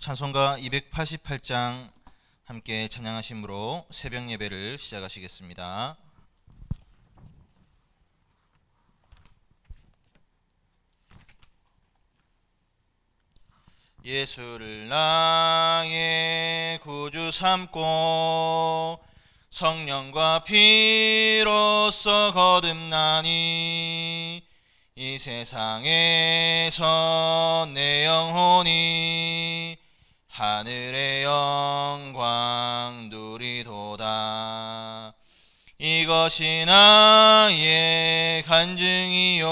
찬송가 288장 함께 찬양하심으로 새벽 예배를 시작하시겠습니다. 예수를 나의 구주 삼고 성령과 피로써 거듭나니 이 세상에서 내 영혼이 하늘의 영광 누리도다. 이것이 나의 간증이요.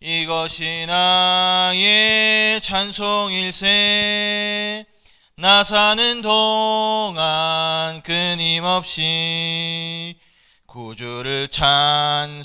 이것이 나의 찬송일세. 나 사는 동안 끊임없이 구주를 찬송하리로다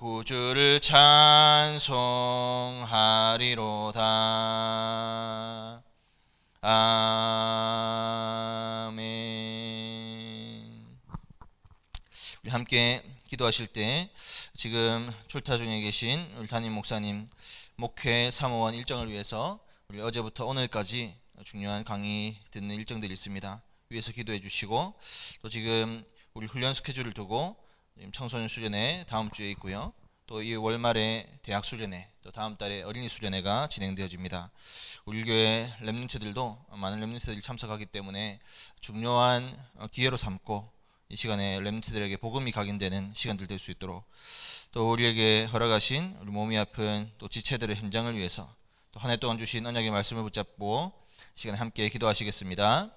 구주를 찬송하리로다 아멘 우리 함께 기도하실 때 지금 출타 중에 계신 우리 담임 목사님 목회 사무원 일정을 위해서 우리 어제부터 오늘까지 중요한 강의 듣는 일정들이 있습니다. 위해서 기도해 주시고 또 지금 우리 훈련 스케줄을 두고 청소년 수련회 다음 주에 있고요. 또 이 월말에 대학 수련회, 또 다음 달에 어린이 수련회가 진행되어집니다. 우리 교회 렘넌트들도 많은 렘넌트들이 참석하기 때문에 중요한 어, 기회로 삼고 이 시간에 렘넌트들에게 복음이 각인되는 시간들 될 수 있도록 또 우리에게 허락하신 우리 몸이 아픈 또 지체들의 현장을 위해서 또 한 해 동안 주신 언약의 말씀을 붙잡고 이 시간에 함께 기도하시겠습니다.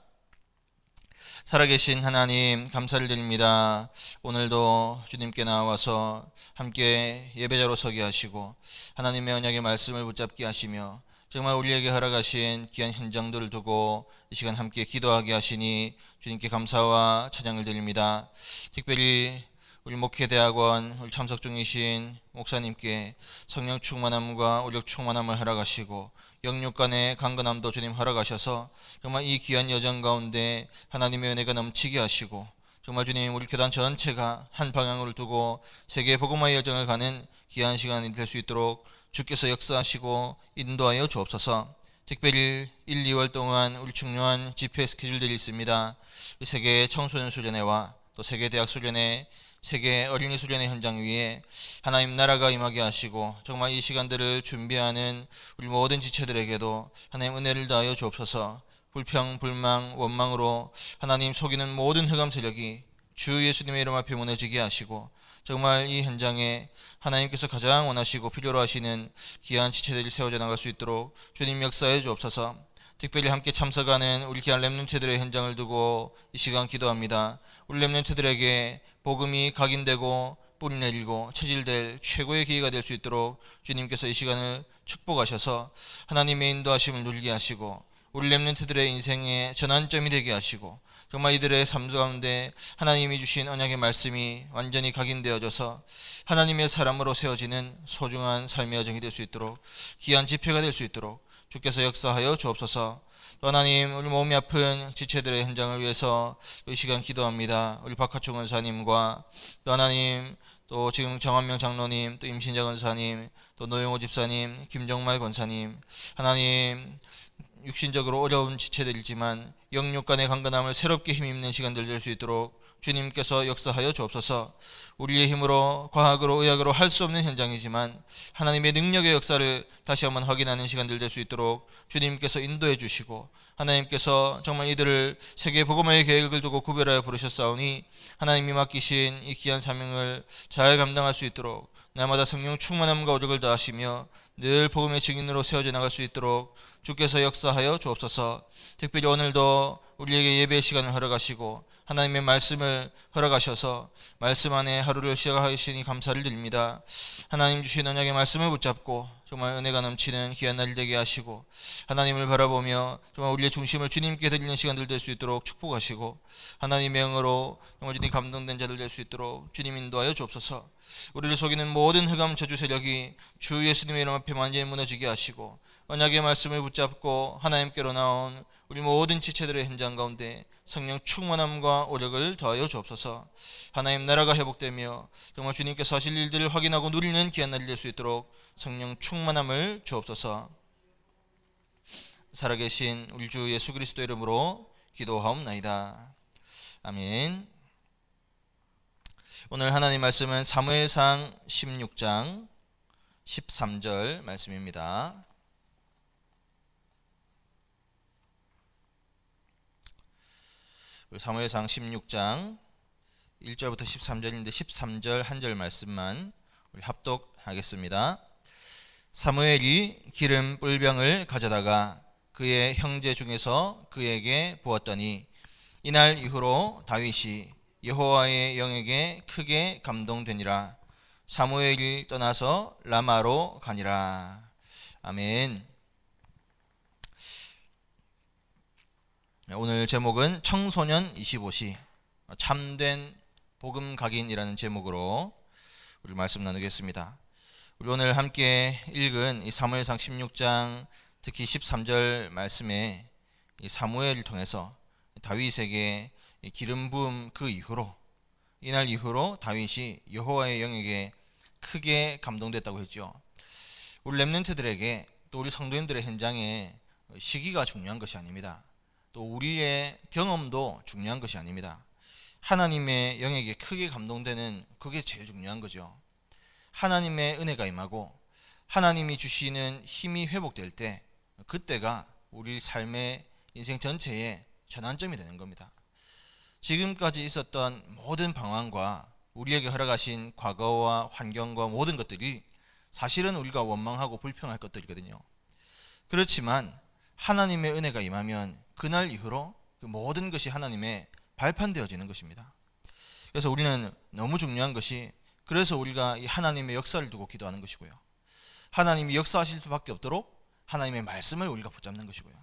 살아계신 하나님 감사를 드립니다. 오늘도 주님께 나와서 함께 예배자로 서게 하시고 하나님의 언약의 말씀을 붙잡게 하시며 정말 우리에게 허락하신 귀한 현장들을 두고 이 시간 함께 기도하게 하시니 주님께 감사와 찬양을 드립니다. 특별히 우리 목회대학원 우리 참석 중이신 목사님께 성령 충만함과 우력 충만함을 허락하시고 영육 간의 강건함도 주님 허락하셔서 정말 이 귀한 여정 가운데 하나님의 은혜가 넘치게 하시고 정말 주님 우리 교단 전체가 한 방향으로 두고 세계 복음화의 여정을 가는 귀한 시간이 될 수 있도록 주께서 역사하시고 인도하여 주옵소서. 특별히 1, 2월 동안 우리 중요한 집회 스케줄들이 있습니다. 이 세계 청소년 수련회와 또 세계 대학 수련회 세계 어린이 수련회 현장 위에 하나님 나라가 임하게 하시고 정말 이 시간들을 준비하는 우리 모든 지체들에게도 하나님 은혜를 다하여 주옵소서. 불평, 불망, 원망으로 하나님 속이는 모든 흑암 세력이 주 예수님의 이름 앞에 무너지게 하시고 정말 이 현장에 하나님께서 가장 원하시고 필요로 하시는 귀한 지체들이 세워져 나갈 수 있도록 주님 역사해 주옵소서. 특별히 함께 참석하는 우리 귀한 렘넌트들의 현장을 두고 이 시간 기도합니다. 우리 렘넌트들에게 복음이 각인되고 뿌리 내리고 체질될 최고의 기회가 될 수 있도록 주님께서 이 시간을 축복하셔서 하나님의 인도하심을 누리게 하시고 우리 렘넌트들의 인생의 전환점이 되게 하시고 정말 이들의 삶 가운데 하나님이 주신 언약의 말씀이 완전히 각인되어져서 하나님의 사람으로 세워지는 소중한 삶의 여정이 될 수 있도록 귀한 집회가 될 수 있도록 주께서 역사하여 주옵소서. 또 하나님 우리 몸이 아픈 지체들의 현장을 위해서 이 시간 기도합니다. 우리 박하충 원사님과 또 하나님 또 지금 정한명 장로님 또 임신자 권사님 또 노영호 집사님 김정말 권사님 하나님 육신적으로 어려운 지체들이지만 영육 간의 강건함을 새롭게 힘입는 시간들 될 수 있도록 주님께서 역사하여 주옵소서. 우리의 힘으로 과학으로 의학으로 할 수 없는 현장이지만 하나님의 능력의 역사를 다시 한번 확인하는 시간들 될 수 있도록 주님께서 인도해 주시고 하나님께서 정말 이들을 세계 복음화의 계획을 두고 구별하여 부르셨사오니 하나님이 맡기신 이 귀한 사명을 잘 감당할 수 있도록 날마다 성령 충만함과 오력을 다하시며 늘 복음의 증인으로 세워져 나갈 수 있도록 주께서 역사하여 주옵소서. 특별히 오늘도 우리에게 예배 시간을 허락하시고 하나님의 말씀을 허락하셔서 말씀 안에 하루를 시작하시니 감사를 드립니다. 하나님 주신 언약의 말씀을 붙잡고 정말 은혜가 넘치는 귀한 날 되게 하시고 하나님을 바라보며 정말 우리의 중심을 주님께 드리는 시간들 될 수 있도록 축복하시고 하나님의 영으로 정말 주님 감동된 자들 될 수 있도록 주님 인도하여 주옵소서. 우리를 속이는 모든 흑암 저주 세력이 주 예수님의 이름 앞에 완전히 무너지게 하시고 언약의 말씀을 붙잡고 하나님께로 나온 우리 모든 지체들의 현장 가운데 성령 충만함과 오력을 더하여 주옵소서. 하나님 나라가 회복되며 정말 주님께서 하실 일들을 확인하고 누리는 귀한 날이 될 수 있도록 성령 충만함을 주옵소서. 살아계신 우리 주 예수 그리스도 이름으로 기도하옵나이다. 아멘. 오늘 하나님 말씀은 사무엘상 16장 13절 말씀입니다. 사무엘상 16장 1절부터 13절인데 13절 한 절 말씀만 우리 합독하겠습니다. 사무엘이 기름 뿔병을 가져다가 그의 형제 중에서 그에게 부었더니 이날 이후로 다윗이 여호와의 영에게 크게 감동되니라 사무엘이 떠나서 라마로 가니라 아멘. 오늘 제목은 청소년 25시 참된 복음 각인이라는 제목으로 우리 말씀 나누겠습니다. 우리 오늘 함께 읽은 이 사무엘상 16장 특히 13절 말씀에 이 사무엘을 통해서 다윗에게 기름 부음 그 이후로 이날 이후로 다윗이 여호와의 영에게 크게 감동됐다고 했죠. 우리 렘넌트들에게 또 우리 성도님들의 현장에 시기가 중요한 것이 아닙니다. 또 우리의 경험도 중요한 것이 아닙니다. 하나님의 영에게 크게 감동되는 그게 제일 중요한 거죠. 하나님의 은혜가 임하고 하나님이 주시는 힘이 회복될 때 그때가 우리 삶의 인생 전체의 전환점이 되는 겁니다. 지금까지 있었던 모든 방황과 우리에게 허락하신 과거와 환경과 모든 것들이 사실은 우리가 원망하고 불평할 것들이거든요. 그렇지만 하나님의 은혜가 임하면 그날 이후로 그 모든 것이 하나님의 발판되어지는 것입니다. 그래서 우리는 너무 중요한 것이 그래서 우리가 이 하나님의 역사를 두고 기도하는 것이고요. 하나님이 역사하실 수밖에 없도록 하나님의 말씀을 우리가 붙잡는 것이고요.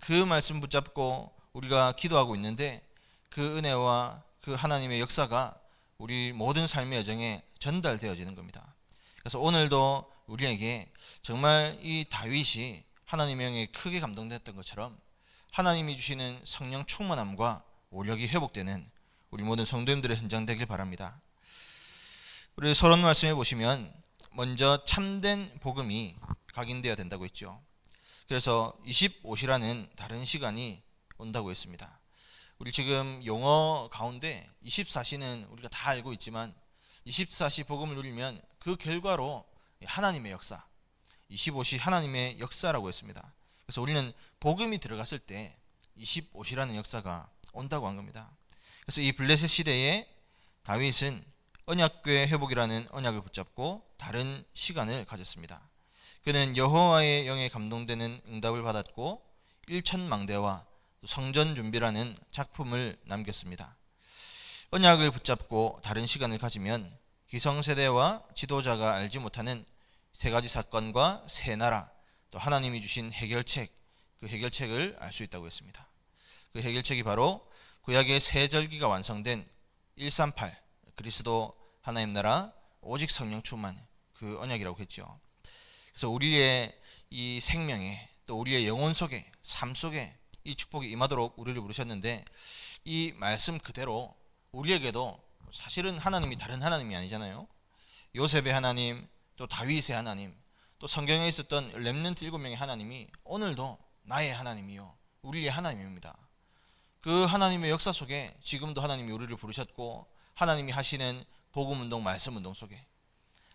그 말씀 붙잡고 우리가 기도하고 있는데 그 은혜와 그 하나님의 역사가 우리 모든 삶의 여정에 전달되어지는 겁니다. 그래서 오늘도 우리에게 정말 이 다윗이 하나님의 영에 크게 감동됐던 것처럼 하나님이 주시는 성령 충만함과 오력이 회복되는 우리 모든 성도님들의 현장 되길 바랍니다. 우리 서론 말씀해 보시면 먼저 참된 복음이 각인되어야 된다고 했죠. 그래서 25시라는 다른 시간이 온다고 했습니다. 우리 지금 용어 가운데 24시는 우리가 다 알고 있지만 24시 복음을 누리면 그 결과로 하나님의 역사, 25시 하나님의 역사라고 했습니다. 그래서 우리는 복음이 들어갔을 때 25시라는 역사가 온다고 한 겁니다. 그래서 이 블레셋 시대에 다윗은 언약궤 회복이라는 언약을 붙잡고 다른 시간을 가졌습니다. 그는 여호와의 영에 감동되는 응답을 받았고 일천망대와 성전 준비라는 작품을 남겼습니다. 언약을 붙잡고 다른 시간을 가지면 기성세대와 지도자가 알지 못하는 세 가지 사건과 세 나라 또 하나님이 주신 해결책 그 해결책을 알 수 있다고 했습니다. 그 해결책이 바로 구약의 세 절기가 완성된 138 그리스도 하나님 나라 오직 성령 충만 그 언약이라고 했죠. 그래서 우리의 이 생명에 또 우리의 영혼 속에 삶 속에 이 축복이 임하도록 우리를 부르셨는데 이 말씀 그대로 우리에게도 사실은 하나님이 다른 하나님이 아니잖아요. 요셉의 하나님, 또 다윗의 하나님, 또 성경에 있었던 렘넌트 일곱 명의 하나님이 오늘도 나의 하나님이요, 우리의 하나님입니다. 그 하나님의 역사 속에 지금도 하나님이 우리를 부르셨고 하나님이 하시는 복음 운동, 말씀 운동 속에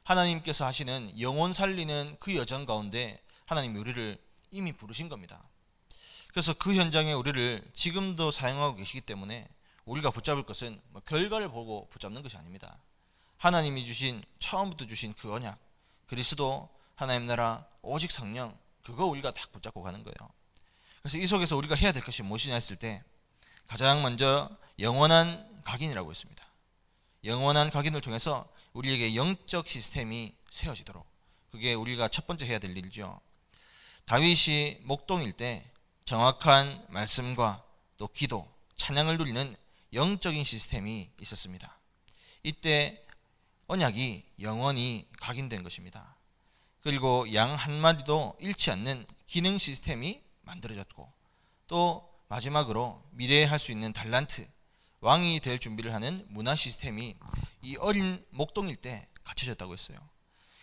하나님께서 하시는 영혼 살리는 그 여정 가운데 하나님이 우리를 이미 부르신 겁니다. 그래서 그 현장에 우리를 지금도 사용하고 계시기 때문에 우리가 붙잡을 것은 뭐 결과를 보고 붙잡는 것이 아닙니다. 하나님이 주신 처음부터 주신 그 언약, 그리스도 하나님 나라 오직 성령 그거 우리가 딱 붙잡고 가는 거예요. 그래서 이 속에서 우리가 해야 될 것이 무엇이냐 했을 때 가장 먼저 영원한 각인이라고 했습니다. 영원한 각인을 통해서 우리에게 영적 시스템이 세워지도록 그게 우리가 첫 번째 해야 될 일이죠. 다윗이 목동일 때 정확한 말씀과 또 기도, 찬양을 누리는 영적인 시스템이 있었습니다. 이때 언약이 영원히 각인된 것입니다. 그리고 양 한 마리도 잃지 않는 기능 시스템이 만들어졌고 또 마지막으로 미래에 할 수 있는 달란트 왕이 될 준비를 하는 문화 시스템이 이 어린 목동일 때 갖춰졌다고 했어요.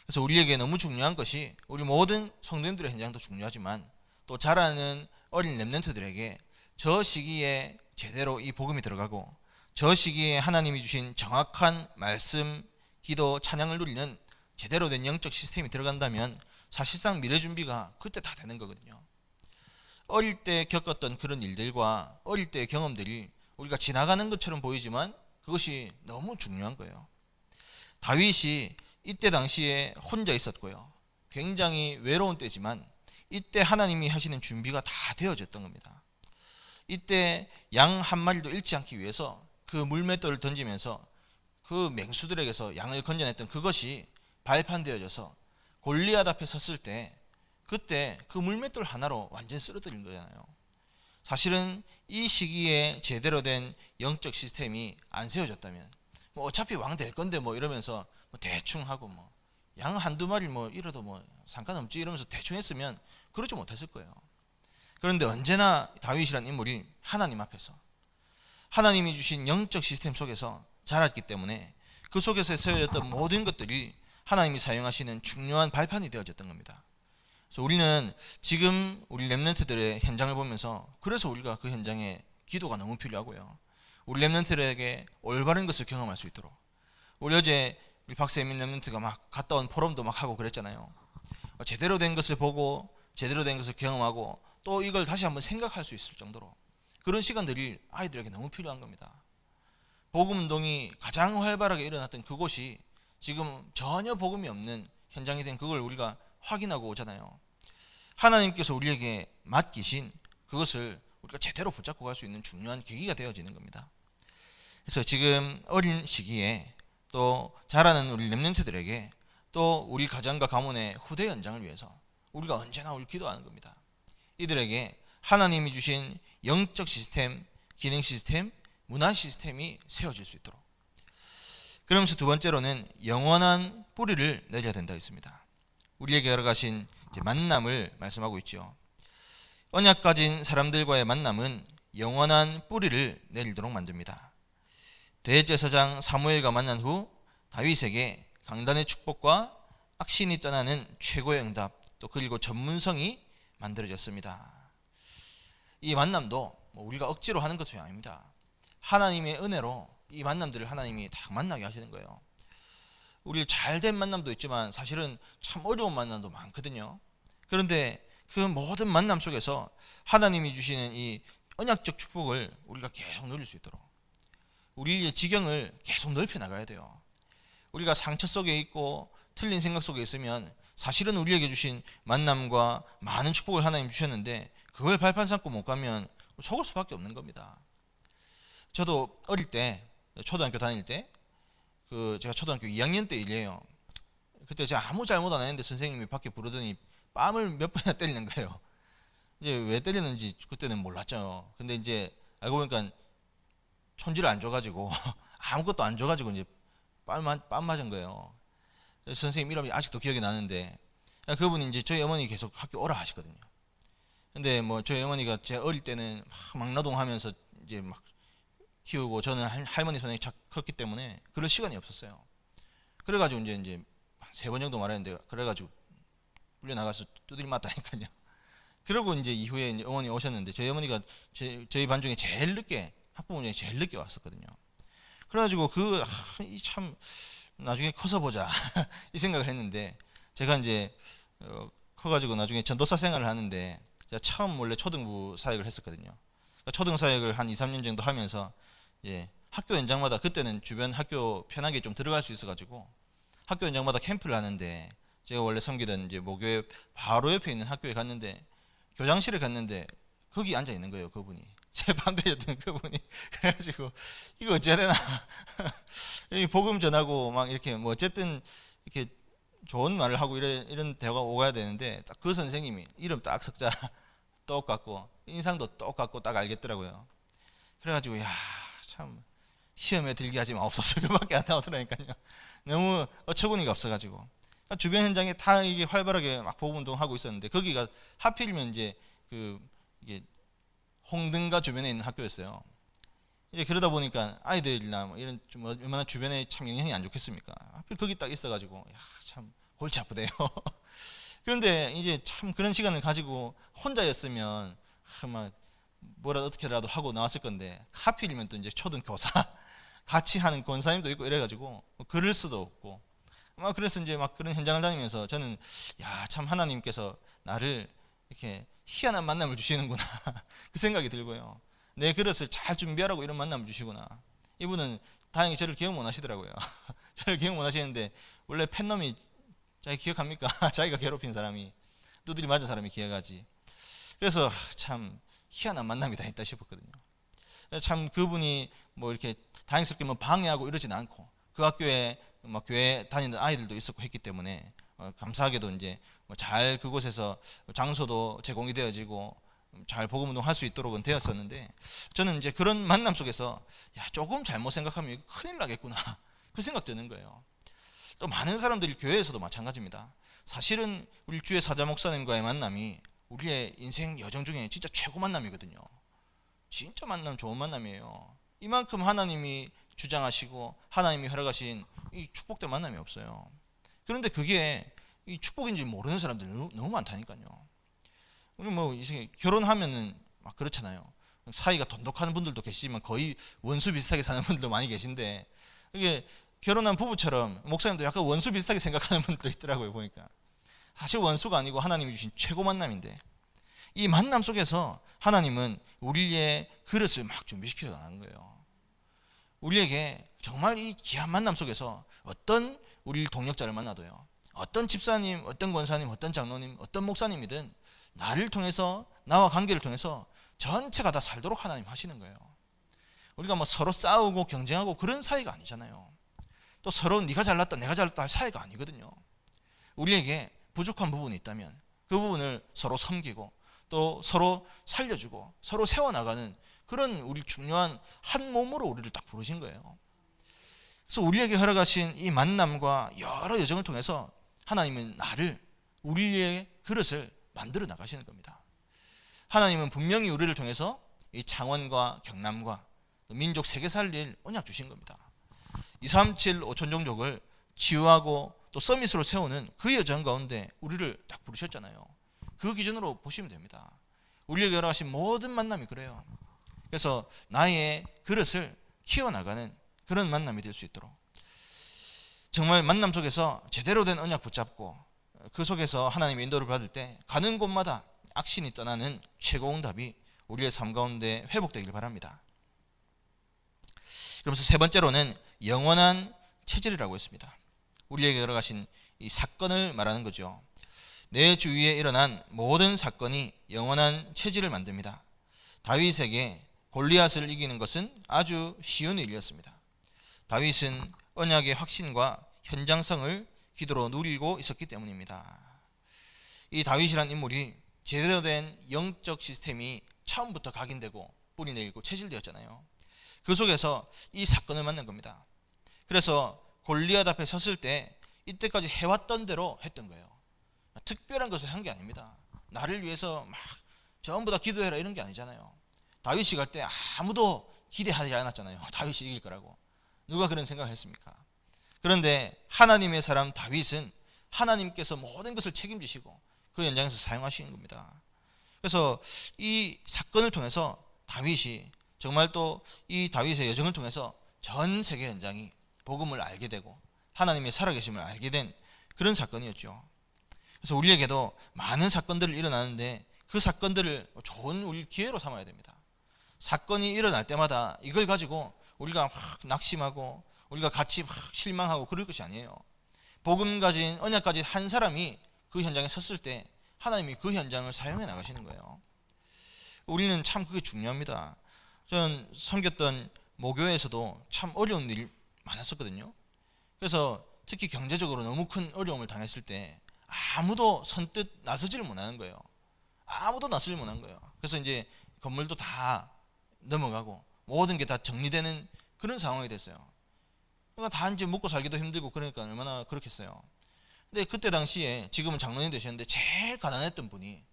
그래서 우리에게 너무 중요한 것이 우리 모든 성도님들의 현장도 중요하지만 또 자라는 어린 렘넌트들에게 저 시기에 제대로 이 복음이 들어가고 저 시기에 하나님이 주신 정확한 말씀, 기도, 찬양을 누리는 제대로 된 영적 시스템이 들어간다면 사실상 미래 준비가 그때 다 되는 거거든요. 어릴 때 겪었던 그런 일들과 어릴 때의 경험들이 우리가 지나가는 것처럼 보이지만 그것이 너무 중요한 거예요. 다윗이 이때 당시에 혼자 있었고요. 굉장히 외로운 때지만 이때 하나님이 하시는 준비가 다 되어졌던 겁니다. 이때 양 한 마리도 잃지 않기 위해서 그 물맷돌을 던지면서 그 맹수들에게서 양을 건져냈던 그것이 발판되어져서 골리앗 앞에 섰을 때 그때 그 물맷돌 하나로 완전 쓰러뜨린 거잖아요. 사실은 이 시기에 제대로 된 영적 시스템이 안 세워졌다면 뭐 어차피 왕 될 건데 뭐 이러면서 뭐 대충 하고 뭐 양 한두 마리 뭐 잃어도 뭐 상관없지 이러면서 대충 했으면 그러지 못했을 거예요. 그런데 언제나 다윗이란 인물이 하나님 앞에서 하나님이 주신 영적 시스템 속에서 자랐기 때문에 그 속에서 세워졌던 모든 것들이 하나님이 사용하시는 중요한 발판이 되어졌던 겁니다. 그래서 우리는 지금 우리 렘넌트들의 현장을 보면서 그래서 우리가 그 현장에 기도가 너무 필요하고요. 우리 렘넌트들에게 올바른 것을 경험할 수 있도록. 우리 어제 우리 박세민 렘넌트가 막 갔다 온 포럼도 막 하고 그랬잖아요. 제대로 된 것을 보고 제대로 된 것을 경험하고 또 이걸 다시 한번 생각할 수 있을 정도로 그런 시간들이 아이들에게 너무 필요한 겁니다. 복음 운동이 가장 활발하게 일어났던 그곳이 지금 전혀 복음이 없는 현장이 된 그걸 우리가 확인하고 오잖아요. 하나님께서 우리에게 맡기신 그것을 우리가 제대로 붙잡고 갈 수 있는 중요한 계기가 되어지는 겁니다. 그래서 지금 어린 시기에 또 자라는 우리 렘넌트들에게 또 우리 가정과 가문의 후대 연장을 위해서 우리가 언제나 우리 기도하는 겁니다. 이들에게 하나님이 주신 영적 시스템, 기능 시스템, 문화 시스템이 세워질 수 있도록. 그러면서 두 번째로는 영원한 뿌리를 내려야 된다 했습니다. 우리에게 열어가신 만남을 말씀하고 있죠. 언약 가진 사람들과의 만남은 영원한 뿌리를 내리도록 만듭니다. 대제사장 사무엘과 만난 후 다윗에게 강단의 축복과 악신이 떠나는 최고의 응답 또 그리고 전문성이 만들어졌습니다. 이 만남도 뭐 우리가 억지로 하는 것이 아닙니다. 하나님의 은혜로 이 만남들을 하나님이 딱 만나게 하시는 거예요. 우리 잘된 만남도 있지만 사실은 참 어려운 만남도 많거든요. 그런데 그 모든 만남 속에서 하나님이 주시는 이 언약적 축복을 우리가 계속 누릴 수 있도록 우리의 지경을 계속 넓혀 나가야 돼요. 우리가 상처 속에 있고 틀린 생각 속에 있으면 사실은 우리에게 주신 만남과 많은 축복을 하나님 주셨는데 그걸 발판 삼고 못 가면 속을 수밖에 없는 겁니다. 저도 어릴 때 초등학교 다닐 때 그 제가 초등학교 2학년 때 일이에요. 그때 제가 아무 잘못 안 했는데 선생님이 밖에 부르더니 뺨을 몇 번이나 때리는 거예요. 이제 왜 때리는지 그때는 몰랐죠. 근데 이제 알고 보니까 촌지를 안 줘가지고 아무것도 안 줘가지고 이제 뺨, 뺨 맞은 거예요. 선생님 이름이 아직도 기억이 나는데 그분이 이제 저희 어머니 계속 학교 오라 하시거든요. 근데 뭐 저희 어머니가 제 어릴 때는 막 막노동하면서 이제 막 키우고 저는 할- 할머니 손에 착 컸기 때문에 그럴 시간이 없었어요. 그래가지고 이제 이제 세 번 정도 말했는데 그래가지고 불려 나가서 두드리 맞다니까요. 그러고 이제 이후에 이제 어머니 오셨는데 저희 어머니가 제, 저희 반 중에 제일 늦게 학부모 중에 제일 늦게 왔었거든요. 그래가지고 그참 나중에 커서 보자 이 생각을 했는데 제가 이제 어, 커가지고 나중에 전도사 생활을 하는데 제가 처음 원래 초등부 사역을 했었거든요. 그러니까 초등 사역을 한 2, 3년 정도 하면서 예, 학교 연장마다 그때는 주변 학교 편하게 좀 들어갈 수 있어가지고 학교 연장마다 캠프를 하는데 제가 원래 섬기던 이제 모교회 바로 옆에 있는 학교에 갔는데 교장실에 갔는데 거기 앉아 있는 거예요 그분이. 제 반대였던 그분이. 그래가지고 이거 어찌하려나. 여기 복음 전하고 막 이렇게 뭐 어쨌든 이렇게 좋은 말을 하고 이런 이런 대화가 오가야 되는데 딱 그 선생님이 이름 딱 석자 똑같고 인상도 똑같고 딱 알겠더라고요. 그래가지고 야 참 시험에 들게 하지 마옵소서 그밖에 안 나오더라니까요. 너무 어처구니가 없어가지고 그러니까 주변 현장에 다 이게 활발하게 막 보복 운동하고 있었는데 거기가 하필이면 이제 그 이게 홍등가 주변에 있는 학교였어요. 이제 그러다 보니까 아이들이나 뭐 이런 좀 얼마나 주변에 참 영향이 안 좋겠습니까? 하필 거기 딱 있어가지고 야, 참 골치 아프대요. 그런데 이제 참 그런 시간을 가지고 혼자였으면 아, 막 뭐라 어떻게라도 하고 나왔을 건데 하필이면 또 이제 초등 교사 같이 하는 권사님도 있고 이래가지고 뭐 그럴 수도 없고 막 그래서 이제 막 그런 현장을 다니면서 저는 야 참 하나님께서 나를 이렇게 희한한 만남을 주시는구나 그 생각이 들고요. 내 그릇을 잘 준비하라고 이런 만남을 주시구나. 이분은 다행히 저를 기억 못 하시더라고요. 저를 기억 못 하시는데 원래 팬놈이 자기 기억합니까? 자기가 괴롭힌 사람이 두드리 맞은 사람이 기억하지. 그래서 참 희한한 만남이다 했다 싶었거든요. 참 그분이 뭐 이렇게 다행스럽게 뭐 방해하고 이러진 않고 그 학교에 막 교회 다니는 아이들도 있었고 했기 때문에 어, 감사하게도 이제 뭐잘 그곳에서 장소도 제공이 되어지고 잘 복음 운동할 수 있도록은 되었었는데 저는 이제 그런 만남 속에서 야 조금 잘못 생각하면 큰일 나겠구나 그 생각 드는 거예요. 또 많은 사람들이 교회에서도 마찬가지입니다. 사실은 우리 주의 사자 목사님과의 만남이 우리의 인생 여정 중에 진짜 최고 만남이거든요. 진짜 만남 좋은 만남이에요. 이만큼 하나님이 주장하시고 하나님이 허락하신 이 축복된 만남이 없어요. 그런데 그게 이 축복인지 모르는 사람들이 너무, 너무 많다니까요. 우리 뭐 이제 결혼하면은 막 그렇잖아요. 사이가 돈독한 분들도 계시지만 거의 원수 비슷하게 사는 분들도 많이 계신데 이게 결혼한 부부처럼 목사님도 약간 원수 비슷하게 생각하는 분들도 있더라고요 보니까 사실 원수가 아니고 하나님이 주신 최고 만남인데 이 만남 속에서 하나님은 우리의 그릇을 막 준비시켜 나가는 거예요. 우리에게 정말 이 귀한 만남 속에서 어떤 우리 동력자를 만나도요. 어떤 집사님, 어떤 권사님, 어떤 장로님, 어떤 목사님이든 나를 통해서 나와 관계를 통해서 전체가 다 살도록 하나님 하시는 거예요. 우리가 뭐 서로 싸우고 경쟁하고 그런 사이가 아니잖아요. 또 서로 네가 잘났다, 내가 잘났다 할 사이가 아니거든요. 우리에게 부족한 부분이 있다면 그 부분을 서로 섬기고 또 서로 살려주고 서로 세워나가는 그런 우리 중요한 한 몸으로 우리를 딱 부르신 거예요. 그래서 우리에게 허락하신 이 만남과 여러 여정을 통해서 하나님은 나를 우리의 그릇을 만들어 나가시는 겁니다. 하나님은 분명히 우리를 통해서 이 창원과 경남과 민족 세계 살릴 언약 주신 겁니다. 237 5천 종족을 치유하고 또 서밋으로 세우는 그 여정 가운데 우리를 딱 부르셨잖아요. 그 기준으로 보시면 됩니다. 우리에게 허락하신 모든 만남이 그래요. 그래서 나의 그릇을 키워나가는 그런 만남이 될 수 있도록 정말 만남 속에서 제대로 된 언약 붙잡고 그 속에서 하나님의 인도를 받을 때 가는 곳마다 악신이 떠나는 최고운 답이 우리의 삶 가운데 회복되길 바랍니다. 그러면서 세 번째로는 영원한 체질이라고 했습니다. 우리에게 열어가신 이 사건을 말하는 거죠. 내 주위에 일어난 모든 사건이 영원한 체질을 만듭니다. 다윗에게 골리앗을 이기는 것은 아주 쉬운 일이었습니다. 다윗은 언약의 확신과 현장성을 기도로 누리고 있었기 때문입니다. 이 다윗이란 인물이 제대로 된 영적 시스템이 처음부터 각인되고 뿌리 내리고 체질되었잖아요. 그 속에서 이 사건을 만난 겁니다. 그래서 골리앗 앞에 섰을 때 이때까지 해왔던 대로 했던 거예요. 특별한 것을 한 게 아닙니다. 나를 위해서 막 전부 다 기도해라 이런 게 아니잖아요. 다윗이 갈 때 아무도 기대하지 않았잖아요. 다윗이 이길 거라고. 누가 그런 생각을 했습니까? 그런데 하나님의 사람 다윗은 하나님께서 모든 것을 책임지시고 그 현장에서 사용하시는 겁니다. 그래서 이 사건을 통해서 다윗이 정말 또 이 다윗의 여정을 통해서 전 세계 현장이 복음을 알게 되고 하나님의 살아계심을 알게 된 그런 사건이었죠. 그래서 우리에게도 많은 사건들을 일어나는데 그 사건들을 좋은 우리 기회로 삼아야 됩니다. 사건이 일어날 때마다 이걸 가지고 우리가 확 낙심하고 우리가 같이 막 실망하고 그럴 것이 아니에요. 복음 가진 언약 가진 한 사람이 그 현장에 섰을 때 하나님이 그 현장을 사용해 나가시는 거예요. 우리는 참 그게 중요합니다. 전 섬겼던 모교에서도 참 어려운 일이 많았었거든요. 그래서 특히 경제적으로 너무 큰 어려움을 당했을 때 아무도 선뜻 나서지를 못하는 거예요. 아무도 나서지 못한 거예요. 그래서 이제 건물도 다 넘어가고 모든 게 다 정리되는 그런 상황이 됐어요. 그러니까 다 이제 먹고 살기도 힘들고 그러니까 얼마나 그렇겠어요. 근데 그때 당시에 지금은 장로님 되셨는데 제일 가난했던 분이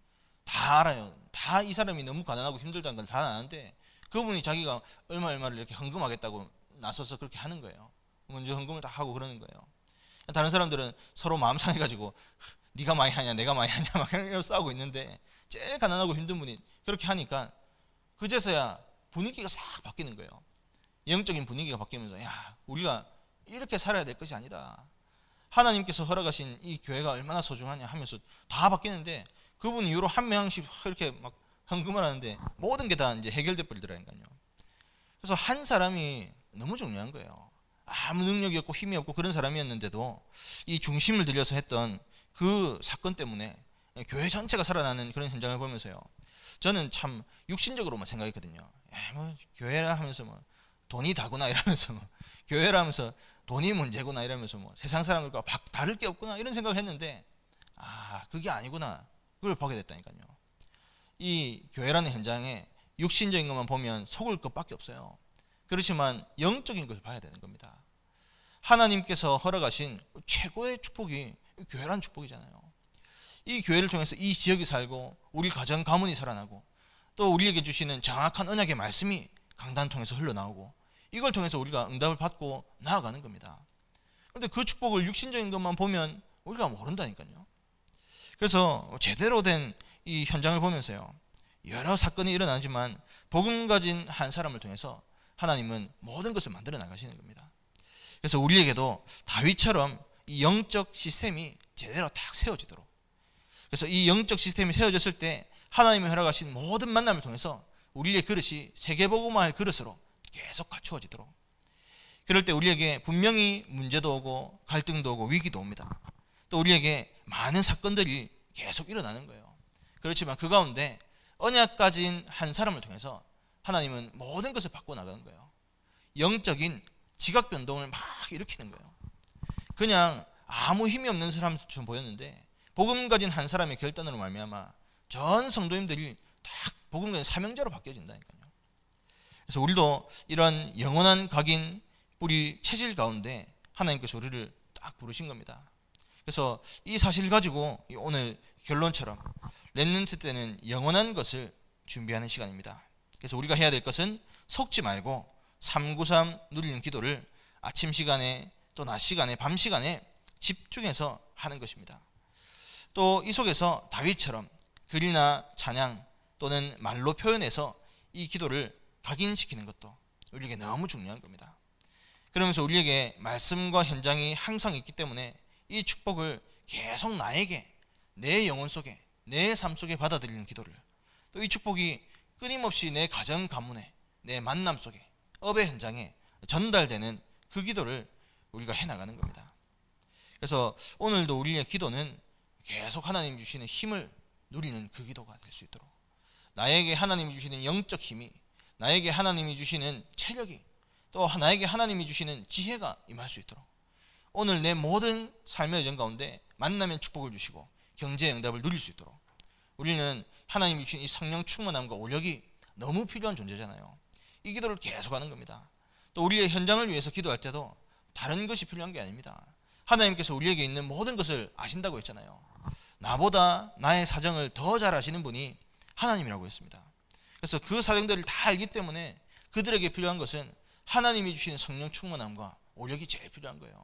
다 알아요. 다 이 사람이 너무 가난하고 힘들다는 걸 다 아는데 그분이 자기가 얼마 얼마를 이렇게 헌금하겠다고 나서서 그렇게 하는 거예요. 먼저 헌금을 다 하고 그러는 거예요. 다른 사람들은 서로 마음 상해가지고 네가 많이 하냐 내가 많이 하냐 막 이러고 싸우고 있는데 제일 가난하고 힘든 분이 그렇게 하니까 그제서야 분위기가 싹 바뀌는 거예요. 영적인 분위기가 바뀌면서 야 우리가 이렇게 살아야 될 것이 아니다. 하나님께서 허락하신 이 교회가 얼마나 소중하냐 하면서 다 바뀌는데 그분 이후로 한 명씩 이렇게 막 헌금을 하는데 모든 게 다 이제 해결돼 버리더라니까요. 그래서 한 사람이 너무 중요한 거예요. 아무 능력이 없고 힘이 없고 그런 사람이었는데도 이 중심을 들여서 했던 그 사건 때문에 교회 전체가 살아나는 그런 현장을 보면서요. 저는 참 육신적으로만 생각했거든요. 야, 뭐 교회라 하면서 뭐 돈이 다구나 이러면서 뭐 교회라 하면서 돈이 문제구나 이러면서 뭐 세상 사람들과 박 다를 게 없구나 이런 생각을 했는데 아 그게 아니구나 그걸 보게 됐다니까요. 이 교회라는 현장에 육신적인 것만 보면 속을 것밖에 없어요. 그렇지만 영적인 것을 봐야 되는 겁니다. 하나님께서 허락하신 최고의 축복이 교회라는 축복이잖아요. 이 교회를 통해서 이 지역이 살고 우리 가정 가문이 살아나고 또 우리에게 주시는 정확한 언약의 말씀이 강단 통해서 흘러나오고 이걸 통해서 우리가 응답을 받고 나아가는 겁니다. 그런데 그 축복을 육신적인 것만 보면 우리가 모른다니까요. 그래서 제대로 된 이 현장을 보면서요. 여러 사건이 일어나지만 복음 가진 한 사람을 통해서 하나님은 모든 것을 만들어 나가시는 겁니다. 그래서 우리에게도 다윗처럼 이 영적 시스템이 제대로 딱 세워지도록 그래서 이 영적 시스템이 세워졌을 때 하나님이 허락하신 모든 만남을 통해서 우리의 그릇이 세계복음화할 그릇으로 계속 갖추어지도록 그럴 때 우리에게 분명히 문제도 오고 갈등도 오고 위기도 옵니다. 또 우리에게 많은 사건들이 계속 일어나는 거예요. 그렇지만 그 가운데 언약 가진 한 사람을 통해서 하나님은 모든 것을 바꿔 나가는 거예요. 영적인 지각 변동을 막 일으키는 거예요. 그냥 아무 힘이 없는 사람처럼 보였는데 복음 가진 한 사람의 결단으로 말미암아 전 성도님들이 딱 복음 가진 사명자로 바뀌어진다니까요. 그래서 우리도 이런 영원한 각인 뿌리 체질 가운데 하나님께서 우리를 딱 부르신 겁니다. 그래서 이 사실 가지고 오늘 결론처럼 렘넌트 때는 영원한 것을 준비하는 시간입니다. 그래서 우리가 해야 될 것은 속지 말고 393 누리는 기도를 아침 시간에 또 낮 시간에 밤 시간에 집중해서 하는 것입니다. 또 이 속에서 다윗처럼 글이나 찬양 또는 말로 표현해서 이 기도를 각인시키는 것도 우리에게 너무 중요한 겁니다. 그러면서 우리에게 말씀과 현장이 항상 있기 때문에 이 축복을 계속 나에게 내 영혼 속에 내 삶 속에 받아들이는 기도를 또 이 축복이 끊임없이 내 가정 가문에 내 만남 속에 업의 현장에 전달되는 그 기도를 우리가 해 나가는 겁니다. 그래서 오늘도 우리의 기도는 계속 하나님 주시는 힘을 누리는 그 기도가 될 수 있도록 나에게 하나님이 주시는 영적 힘이 나에게 하나님이 주시는 체력이 또 나에게 하나님이 주시는 지혜가 임할 수 있도록 오늘 내 모든 삶의 여정 가운데 만남의 축복을 주시고 경제의 응답을 누릴 수 있도록 우리는 하나님이 주신 이 성령 충만함과 오력이 너무 필요한 존재잖아요. 이 기도를 계속하는 겁니다. 또 우리의 현장을 위해서 기도할 때도 다른 것이 필요한 게 아닙니다. 하나님께서 우리에게 있는 모든 것을 아신다고 했잖아요. 나보다 나의 사정을 더 잘 아시는 분이 하나님이라고 했습니다. 그래서 그 사정들을 다 알기 때문에 그들에게 필요한 것은 하나님이 주시는 성령 충만함과 오력이 제일 필요한 거예요.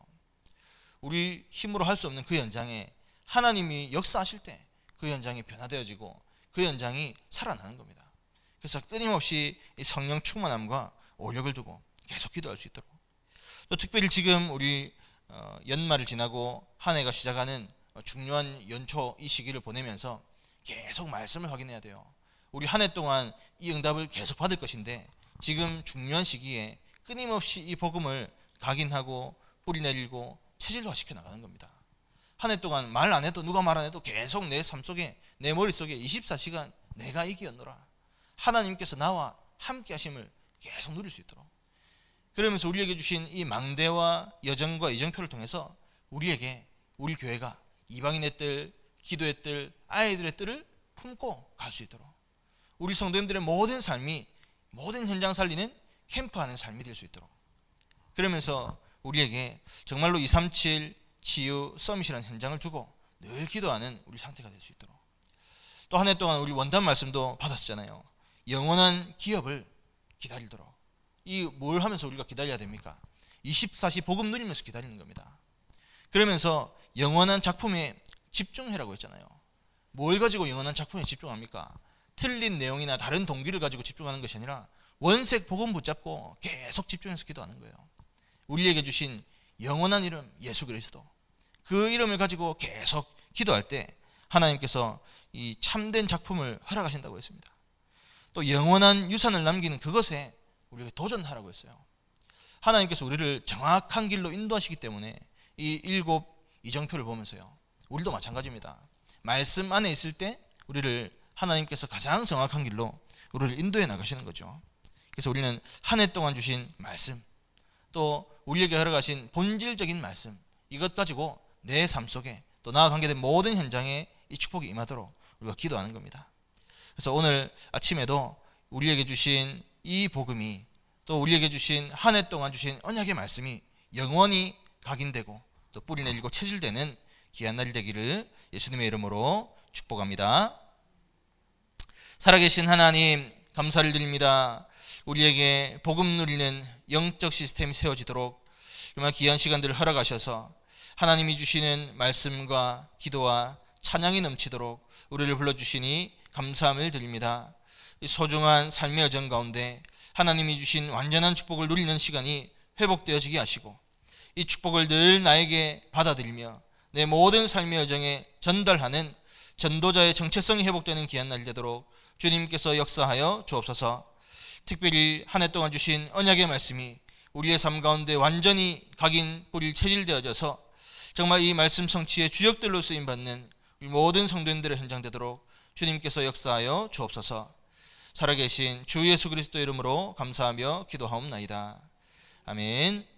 우리 힘으로 할 수 없는 그 현장에 하나님이 역사하실 때 그 현장이 변화되어지고 그 현장이 살아나는 겁니다. 그래서 끊임없이 이 성령 충만함과 오력을 두고 계속 기도할 수 있도록 또 특별히 지금 우리 어, 연말을 지나고 한 해가 시작하는 중요한 연초 이 시기를 보내면서 계속 말씀을 확인해야 돼요. 우리 한 해 동안 이 응답을 계속 받을 것인데 지금 중요한 시기에 끊임없이 이 복음을 각인하고 뿌리 내리고 체질화 시켜 나가는 겁니다. 한 해 동안 말 안 해도 누가 말 안 해도 계속 내 삶 속에 내 머릿속에 24시간 내가 이기었노라. 하나님께서 나와 함께 하심을 계속 누릴 수 있도록. 그러면서 우리에게 주신 이 망대와 여정과 이정표를 통해서 우리에게 우리 교회가 이방인의 뜰, 기도의 뜰, 아이들의 뜰을 품고 갈 수 있도록. 우리 성도님들의 모든 삶이 모든 현장 살리는 캠프하는 삶이 될 수 있도록. 그러면서 우리에게 정말로 237 치유 서밋이라는 현장을 두고 늘 기도하는 우리 상태가 될 수 있도록. 또 한 해 동안 우리 원단 말씀도 받았었잖아요. 영원한 기업을 기다리도록. 이 뭘 하면서 우리가 기다려야 됩니까? 24시 복음 누리면서 기다리는 겁니다. 그러면서 영원한 작품에 집중해라고 했잖아요. 뭘 가지고 영원한 작품에 집중합니까? 틀린 내용이나 다른 동기를 가지고 집중하는 것이 아니라 원색 복음 붙잡고 계속 집중해서 기도하는 거예요. 우리에게 주신 영원한 이름 예수 그리스도. 그 이름을 가지고 계속 기도할 때 하나님께서 이 참된 작품을 허락하신다고 했습니다. 또 영원한 유산을 남기는 그것에 우리가 도전하라고 했어요. 하나님께서 우리를 정확한 길로 인도하시기 때문에 이 일곱 이정표를 보면서요. 우리도 마찬가지입니다. 말씀 안에 있을 때 우리를 하나님께서 가장 정확한 길로 우리를 인도해 나가시는 거죠. 그래서 우리는 한 해 동안 주신 말씀, 또 우리에게 허락하신 본질적인 말씀, 이것 가지고 내 삶 속에 또 나와 관계된 모든 현장에 이 축복이 임하도록 우리가 기도하는 겁니다. 그래서 오늘 아침에도 우리에게 주신 이 복음이 또 우리에게 주신 한 해 동안 주신 언약의 말씀이 영원히 각인되고 또 뿌리 내리고 체질되는 귀한 날 되기를 예수님의 이름으로 축복합니다. 살아계신 하나님 감사를 드립니다. 우리에게 복음 누리는 영적 시스템이 세워지도록 정말 귀한 시간들을 허락하셔서 하나님이 주시는 말씀과 기도와 찬양이 넘치도록 우리를 불러주시니 감사함을 드립니다. 이 소중한 삶의 여정 가운데 하나님이 주신 완전한 축복을 누리는 시간이 회복되어지게 하시고 이 축복을 늘 나에게 받아들이며 내 모든 삶의 여정에 전달하는 전도자의 정체성이 회복되는 귀한 날 되도록 주님께서 역사하여 주옵소서. 특별히 한 해 동안 주신 언약의 말씀이 우리의 삶 가운데 완전히 각인 뿌릴 체질되어져서 정말 이 말씀 성취의 주역들로 쓰임 받는 모든 성도님들의 현장 되도록 주님께서 역사하여 주옵소서. 살아계신 주 예수 그리스도 이름으로 감사하며 기도하옵나이다. 아멘.